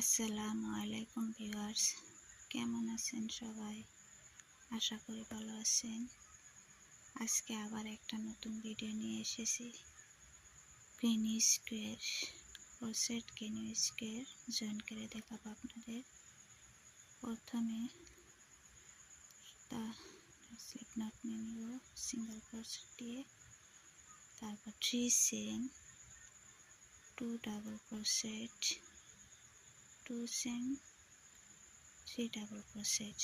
আসসালামু আলাইকুম ভিউয়ার্স। কেমন আছেন সবাই? আশা করি ভালো আছেন। আজকে আবার একটা নতুন ভিডিও নিয়ে এসেছি। Granny square crochet granny square join করে দেখাবো আপনাদের। প্রথমে তা স্লিপ নট নিয়ে নিব সিঙ্গেল ক্রোসেট দিয়ে, তারপর three chain two double crochet two chain three double crochet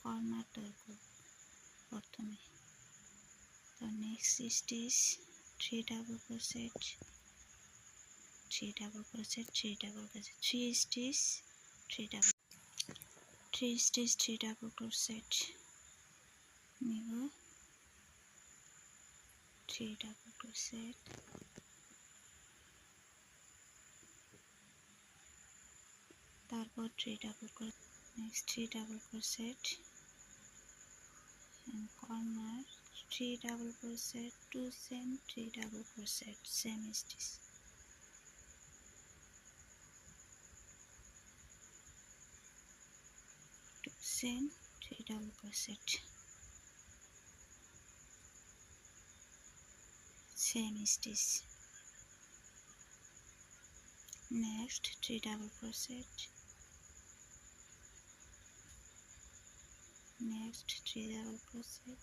corner দৈর্ঘ্য প্রথমে। তো next stitch three double crochet three double crochet three double crochet three stitch three double three stitch three double crochet নিব। Three double crochet তারপর three double crochet next three double crochet corner three double crochet two chain three double crochet same stitch two chain three double crochet same stitch next, three double crochet next double crochet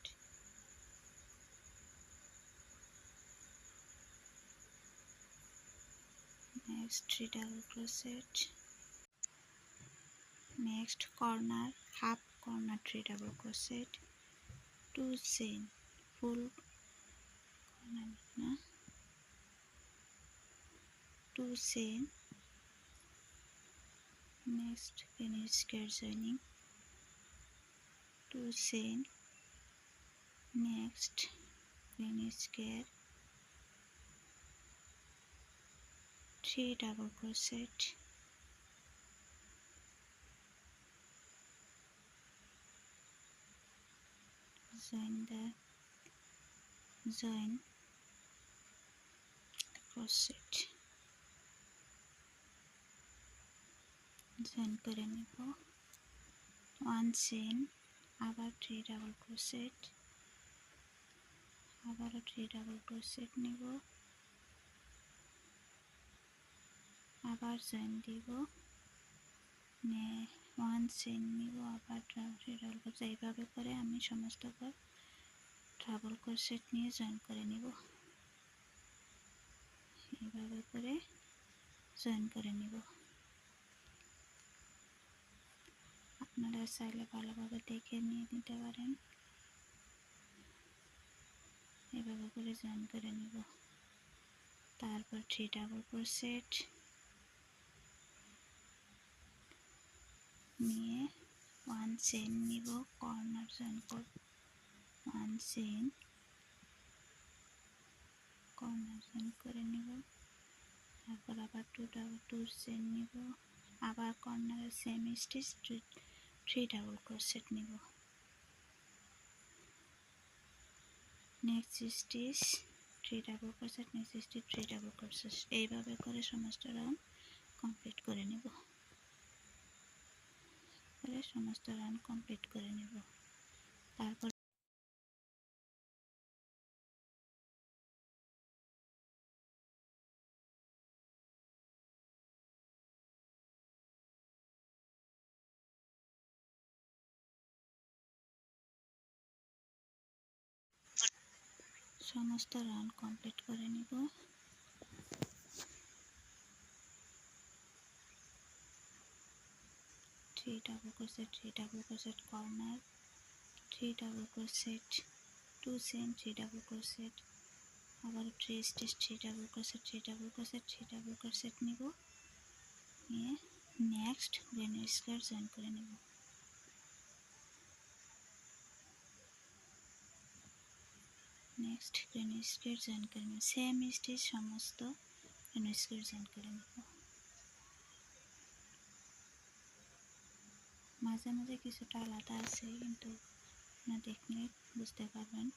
next three double crochet next corner half corner three double crochet two chain full corner na two chain next finish square joining two chain next finish square three double crochet join the join crochet join করে নেব one chain আবার three double crochet আবারও three double crochet নেব। আবার join দিব। One chain নিব, আবার three double crochet এইভাবে করে আমি সমস্ত পর ডাবল ক্রোসেট নিয়ে জয়েন করে নিব। এইভাবে করে জয়েন করে নিব। আপনারা চাইলে ভালোভাবে দেখে নিয়ে নিতে পারেন। এভাবে করে জয়েন করে নিব। তারপর থ্রি ডাবল ক্রোসেট নিয়ে ওয়ান চেন নিব কর্নার জয়েন করব ওয়ান চেন কর্নার জয়েন করে নিব। তারপর আবার টু ডাবল টু চেন নিব। আবার কর্নারের same stitch three double crochet নিব। Next stitch three double crochet next stitch three double crochet এইভাবে করে সমস্ত রাউন্ড কমপ্লিট করে নেব। সমস্ত রাউন্ড কমপ্লিট করে নেব। তারপর সমস্ত রান কমপ্লিট করে নিব। Three double crochet three double crochet corner three double crochet two chain three double crochet আবার three stitch three double crochet three double crochet three double crochet নিব। নিয়ে নেক্সট গ্রেনের স্কোয়ার জয়েন করে নেব। Next grain square join করে নেব same stitch সমস্ত granny square join করে নেব মাঝে মাঝে কিছুটা আলাদা আছে কিন্তু আপনারা দেখলে বুঝতে পারবেন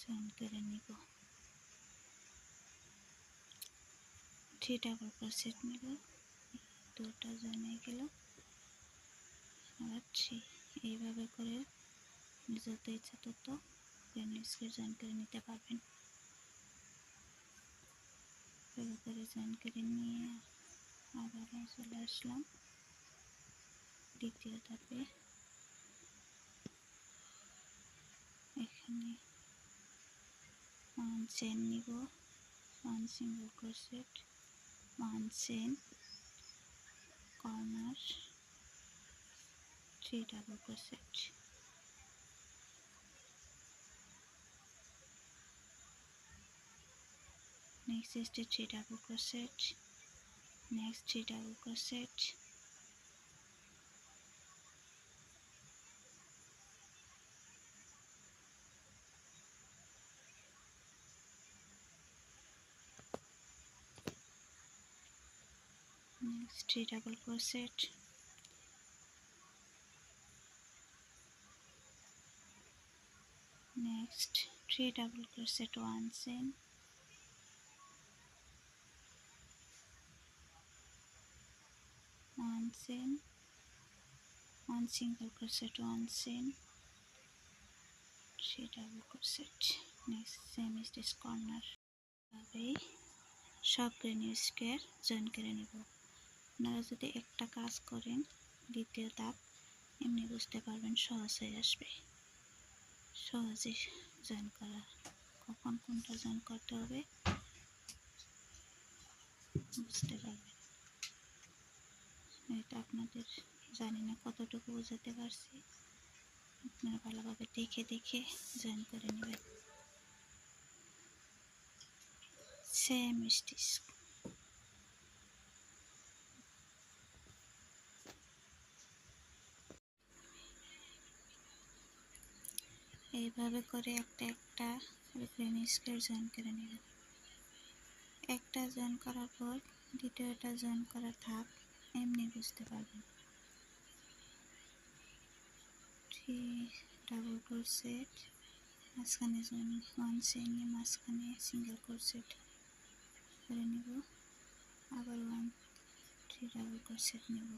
জয়েন করে নিব থ্রি ডাবল ক্রোশেট নিব দুটা হয়ে গেল। থ্রি এইভাবে করে যত ইচ্ছা তত স্কেল জয়েন করে নিতে পারবেন। করে জয়েন করে নিয়ে আবার চলে আসলাম। দ্বিতীয় ধাপে। এখানে ওয়ান চেন নিব। One single crochet one chain corner three double crochet next is the three double crochet next three double crochet three double crochet next three double crochet one chain one chain one single crochet one chain three double crochet next same is this corner সব গ্রেনি square join করে নেব আপনারা যদি একটা কাজ করেন, দ্বিতীয় ধাপ, এমনি বুঝতে পারবেন সহজ হয়ে আসবে। সহজে জয়েন করা। কখন কোনটা জয়েন করতে হবে, বুঝতে পারবেন। এটা আপনাদের জানি না কতটুকু বোঝাতে পারছি। আপনারা ভালোভাবে দেখে দেখে জয়েন করে নেবেন। সেম স্টিচ এইভাবে করে একটা একটা স্কেল জয়েন করে নেবেন একটা জয়েন করার পর দ্বিতীয়টা জয়েন করার ধাপ এমনি বুঝতে পারবেন। থ্রি ডাবল ক্রোশেট মাঝখানে জয়েন ওয়ান চেইনে মাঝখানে সিঙ্গেল ক্রোশেট করে নেব। আবার ওয়ান থ্রি ডাবল ক্রোশেট নেব।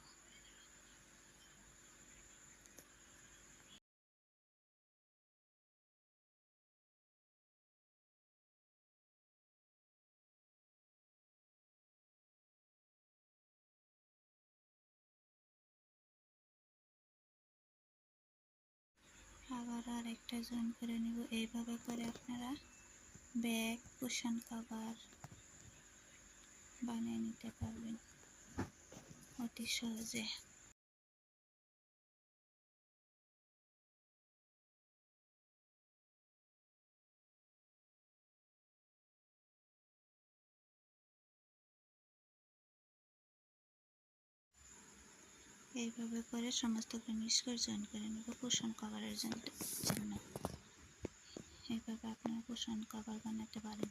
আর একটা জয়েন করে নিব। এইভাবে করে আপনারা ব্যাগ, কুশন কভার বানিয়ে নিতে পারবেন। অতি সহজে। এইভাবে করে সমস্ত মিক্স জয়েন করে নেব কুশন কভারের জন্য। এইভাবে আপনারা কুশন কভার বানাতে পারেন।